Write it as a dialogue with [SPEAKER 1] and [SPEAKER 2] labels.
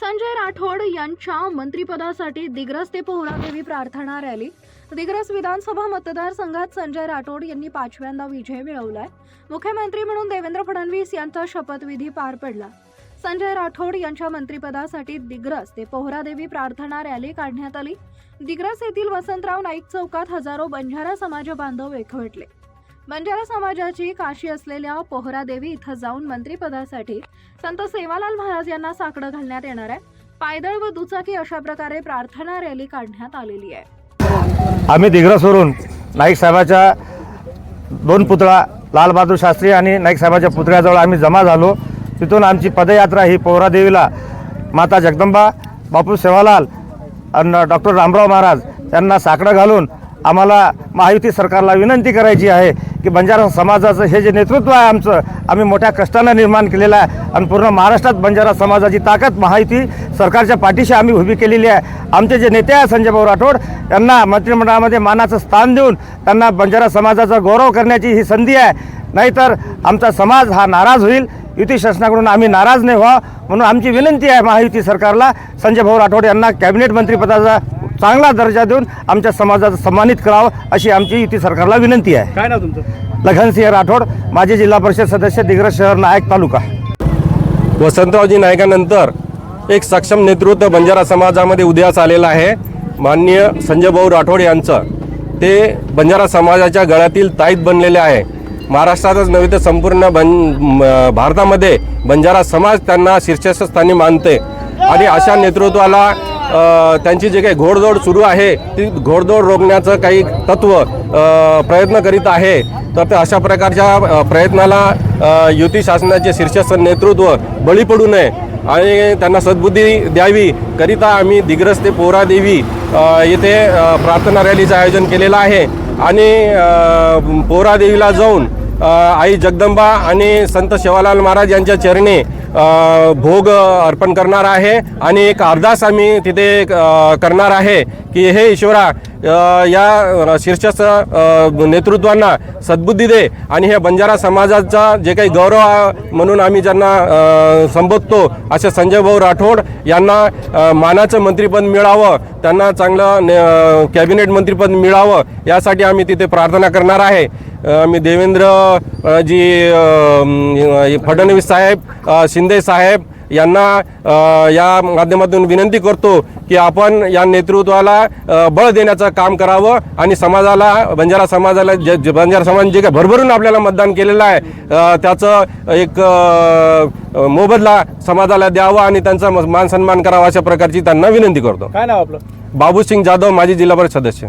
[SPEAKER 1] संजय राठोड यांच्या मंत्रिपदासाठी दिग्रस ते पोहरादेवी प्रार्थना रॅली. दिग्रस विधानसभा मतदारसंघात संजय राठोड यांनी पाचव्यांदा विजय मिळवलाय. मुख्यमंत्री म्हणून देवेंद्र फडणवीस यांचा शपथविधी पार पडला. संजय राठोड यांच्या मंत्रिपदासाठी दिग्रस ते पोहरादेवी प्रार्थना रॅली काढण्यात आली. दिग्रस येथील वसंतराव नाईक चौकात हजारो बंजारा समाज बांधव एकवटले. बंजारा समाजाची काशी असलेल्या पोहरादेवी इथं जाऊन मंत्रिपदासाठी संत सेवालाल महाराज यांना साकडं घालण्यात येणार आहे. पायदळ व दुचाकी अशा प्रकारे प्रार्थना रॅली काढण्यात आलेली आहे.
[SPEAKER 2] आम्ही दिग्रसवरून नाईक साहेबाच्या दोन पुतळा लालबहादूर शास्त्री आणि नाईक साहेबाच्या पुतळ्याजवळ आम्ही जमा झालो. तिथून आमची पदयात्रा ही पोहरादेवीला माता जगदंबा बापू सेवालाल आणि डॉक्टर रामराव महाराज यांना साकडं घालून आम्हाला महायुती सरकारला विनंती करायची आहे. की बंजारा समाजाचं हे जे नेतृत्व आहे आमचं आम्ही मोठ्या कष्टानं निर्माण केलेलं आहे. आणि पूर्ण महाराष्ट्रात बंजारा समाजाची ताकद महायुती सरकारच्या पाठीशी आम्ही उभी केलेली आहे. आमचे जे नेते आहे संजय भाऊ राठोड यांना मंत्रिमंडळामध्ये मानाचं स्थान देऊन त्यांना बंजारा समाजाचा गौरव करण्याची ही संधी आहे. नाहीतर आमचा समाज हा नाराज होईल. युती शासनाकडून आम्ही नाराज नाही व्हा म्हणून आमची विनंती आहे महायुती सरकारला. संजय भाऊ राठोड यांना कॅबिनेट मंत्रिपदाचा चांगला दर्जा देऊन आमच्या समाजाचं सन्मानित करावं अशी आमची युती सरकारला विनंती आहे.
[SPEAKER 3] काय नाव तुमचं?
[SPEAKER 2] लखनसिंह राठोड माजी जिल्हा परिषद सदस्य दिग्रज शहर नायक तालुका.
[SPEAKER 4] वसंतरावजी नायकानंतर एक सक्षम नेतृत्व बंजारा समाजामध्ये उदयास आलेलं आहे. माननीय संजय भाऊ राठोड यांचं. ते बंजारा समाजाच्या गळ्यातील ताईत बनलेले आहे. महाराष्ट्रातच नव्हे तर संपूर्ण बन म- भारतामध्ये बंजारा समाज त्यांना शीर्षस्थानी मानते. आणि अशा नेतृत्वाला त्यांची जे काही घोडदौड सुरू आहे ती घोडदौड रोखण्याचं काही तत्व प्रयत्न करीत आहे. तर ते अशा प्रकारच्या प्रयत्नाला युती शासनाचे शीर्षस्थ नेतृत्व बळी पडू नये आणि त्यांना सद्बुद्धी द्यावी करिता आम्ही दिग्रस ते पोहरादेवी येथे प्रार्थना रॅलीचं आयोजन केलेलं आहे. आणि पोहरादेवीला जाऊन आई जगदंबा आणि संत शेवालाल महाराज यांच्या चरणी भोग अर्पण करणार आहे आणि एक अरदास आम्ही तिथे करणार आहे की हे ईश्वरा या शीर्षस्थ नेतृत्वांना सद्बुद्धी दे आणि हे बंजारा समाजाचा जे काही गौरव म्हणून आम्ही ज्यांना संबोधतो असे संजय भाऊ राठोड यांना मानाचं मंत्रिपद मिळावं त्यांना चांगलं ने- कॅबिनेट मंत्रिपद मिळावं यासाठी आम्ही तिथे प्रार्थना करणार आहे. मी देवेंद्र जी फडणवीस साहेब शिंदे साहेब यांना या माध्यमातून विनंती करतो की आपण या नेतृत्वाला बळ देण्याचं काम करावं आणि समाजाला बंजारा समाजाला जे बंजारा समाज जे काही भरभरून आपल्याला मतदान केलेलं आहे त्याचं एक मोबदला समाजाला द्यावा आणि त्यांचा मान सन्मान करावा अशा प्रकारची त्यांना विनंती करतो.
[SPEAKER 3] काय नाव आपलं?
[SPEAKER 4] बाबू सिंग जाधव माजी जिल्हा परिषद सदस्य.